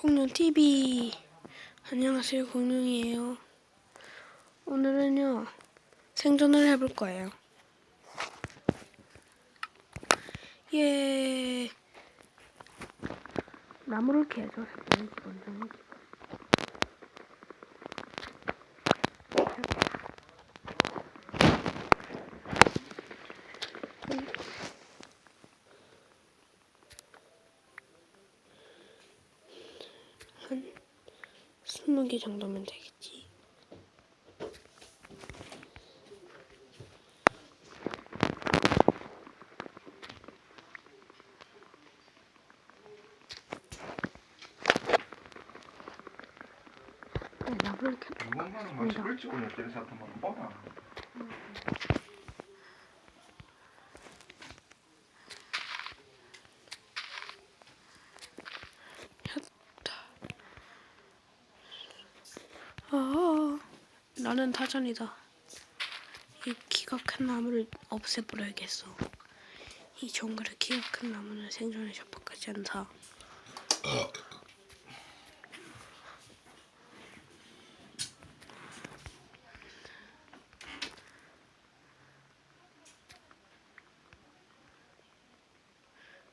공룡 TV 안녕하세요 공룡이에요. 오늘은요 생존을 해볼 거예요. 예 나무를. 먼저 먼저. 한 스무 개 정도면 되겠지. 네, 나무를 캐. 이것만은 마치 그렇지 오늘 때려 사탕 먹는 뻔하. 아, 나는 타잔이다. 이 키가 큰 나무를 없애버려야겠어. 이 정글의 키가 큰 나무는 생존에 협박하지 않다.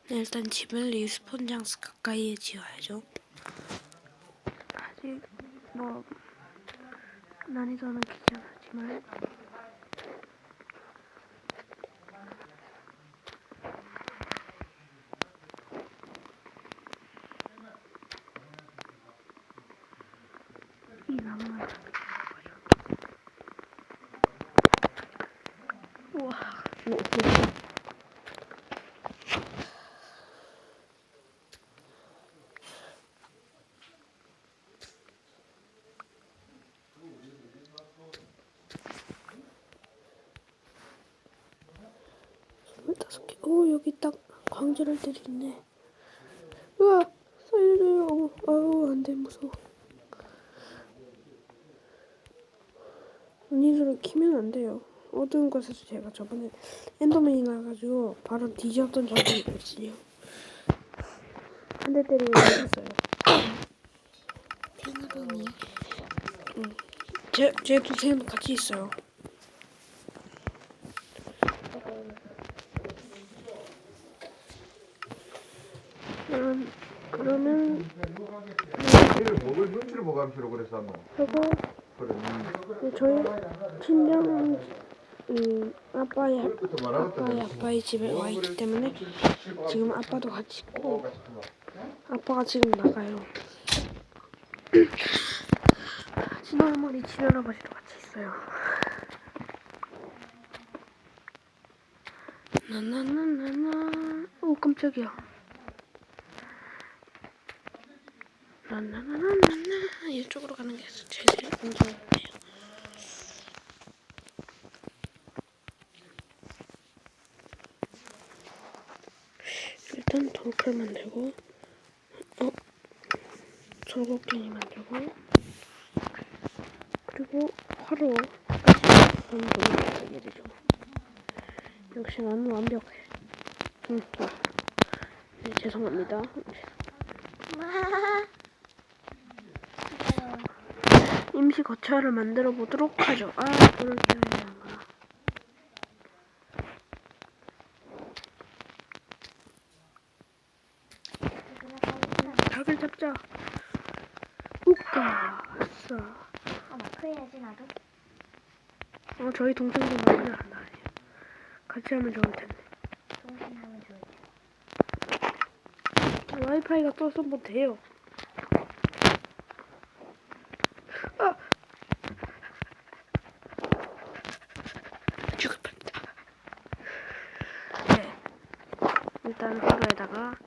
네, 일단 집을 리스폰 장스 가까이에 지어야죠. 아직 뭐 난이도는 괜찮았지만 이 나무는 우와 스물다섯 개. 오 여기 딱 광질할 때 있네. 우와 살려줘요. 아우 안돼 무서워. 은희수를 키면 안 돼요. 어두운 곳에서 제가 저번에 엔더맨이 나가지고 바로 뒤졌던 적이 있거든요. 한 대 때리고 죽었어요. 탱으로미 제, 제 동생도 같이 있어요. 그럼, 그러면 얘를 먹을 보감시로 그랬어 한번. 저거 그래. 저희 친정 음, 아빠의 말하겠다. 아빠의 아빠의 집에 와 있기 때문에 지금 아빠도 같이 있고 아빠가 지금 나가요. 친할머니 친할아버지도 같이 있어요. 나나나나나 오 깜짝이야. 나나나나나나 이쪽으로 가는 게 제일 안전해요. 일단 돌칼 만들고 어 절곡갱이 만들고 그리고 화로 만들게 되죠. 역시 나는 완벽해. 응, 좋아. 네, 죄송합니다. 임시 거처를 만들어 보도록 하죠. 아, 불을 켜야 하나. 닭을 잡자. 우까. 아싸. 아 마크 해야지 나도 어, 저희 동생도 나쁘지 않아요. 같이 하면 좋을 텐데. 동생 하면 좋을 테 와이파이가 떠서 뭐 돼요. 아! 죽을 뻔했다. 네. 일단 화로에다가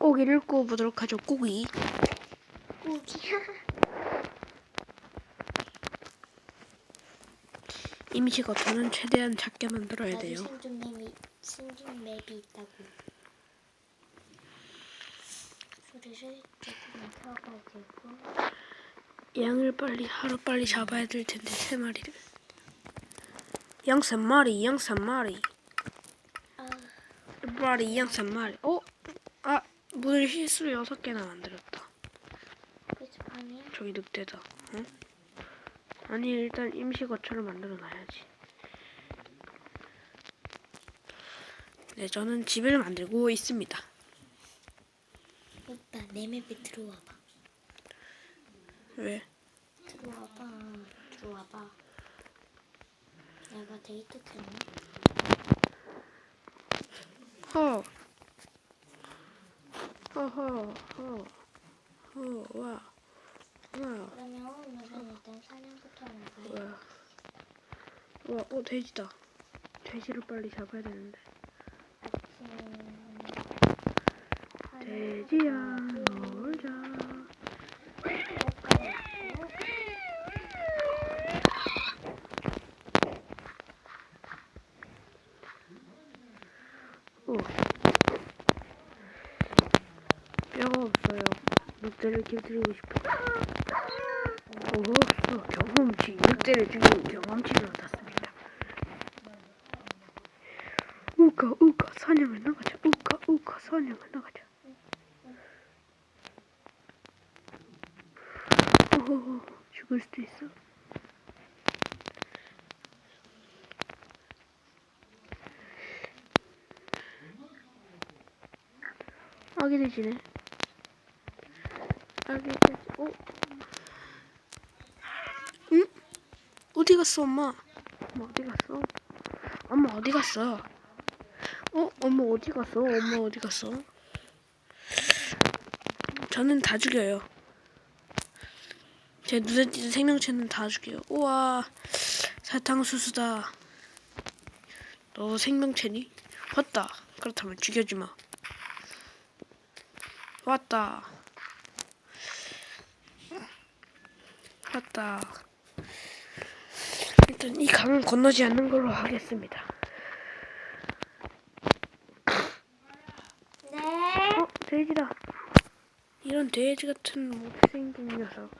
고기를 구워보도록 하죠. 고기. 우기야 임시 거처는 최대한 작게 만들어야 돼요. 생존 맵이 생존 맵이 있다고 소리를 조금 켜가지고 양을 빨리 하루 빨리 잡아야 될 텐데 세 마리를. 양 세 마리, 양 세 마리. 아 마리 양세 마리. 어? 아 문을 실수로 여섯 개나 만들었다. 스파니? 저기 늑대다. 응? 아니 일단 임시 거처를 만들어 놔야지. 네, 저는 집을 만들고 있습니다. 오빠 내 맵에 들어와봐. 왜? 들어와봐. 들어와봐. 내가 데이트 켰네. 허. 허허. 허. 허. 와. 와. 그러면 오늘은 일단 사냥부터 하는 거야. 와. 와. 어 돼지다. 돼지를 빨리 잡아야 되는데. 음, 돼지야 놀자. 오. 없어요. 늑대를 길들이고 싶어. 오, 경험치. 늑대를 죽이는 경험치를 얻었습니다. 우가 우가 사냥을 나가자. 우가 우가 사냥을 나가자. 오, 죽을 수도 있어. 아기 돼지네. 돼지. 어? 응? 어디 갔어, 엄마? 엄마 어디 갔어? 엄마 어디 갔어? 어? 엄마 어디 갔어? 엄마 어디 갔어? 저는 다 죽여요. 제 눈에 띄는 생명체는 다 죽여요. 우와, 사탕수수다. 너 생명체니? 왔다. 그렇다면 죽여지 마. 왔다. 왔다. 일단 이 강은 건너지 않는 걸로 하겠습니다. 네. 어, 돼지다. 이런 돼지 같은 못생긴 녀석.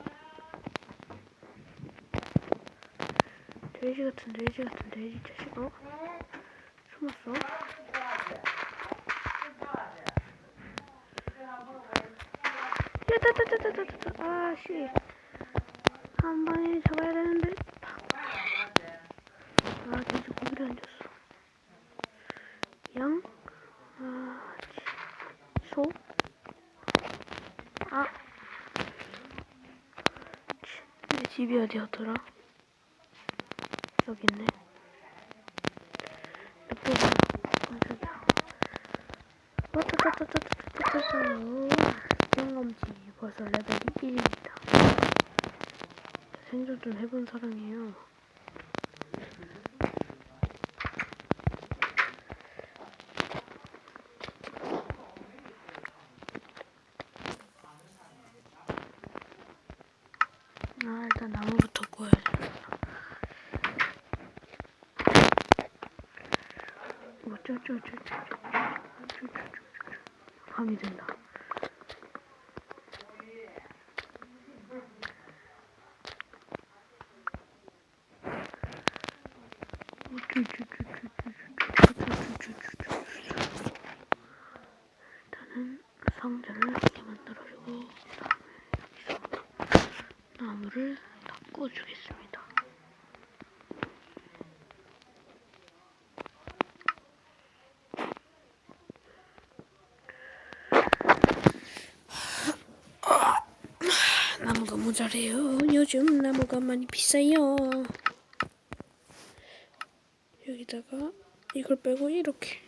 돼지 같은 돼지 같은 돼지 자식. 어? 숨었어? 야따따따따따따. 아, 씨. 한 번에 잡아야 되는데. 아, 돼지 고기를 안 줬어. 양? 아, 치. 소? 아. 치, 내 집이 어디였더라? 여기 있네. 늑대가 깜짝이야. 와따따따따따따따따. 경험치 벌써 레벨이 1입니다. 생존 좀 해본 사람이에요. 아 일단 나무부터 구해야 돼. 어쩌쩌쩌쩌쩌 밤이 된다. 일단은 상자를 이렇게 만들어주고 여기서 나무를 닦아주겠습니다. 나무가 모자래요. 요즘 나무가 많이 비싸요. 여기다가 이걸 빼고 이렇게.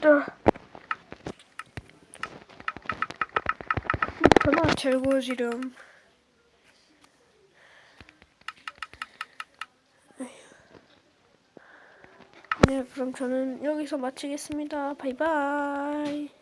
나 하나 잘 구워지렴. 네, 그럼 저는 여기서 마치겠습니다. 바이바이.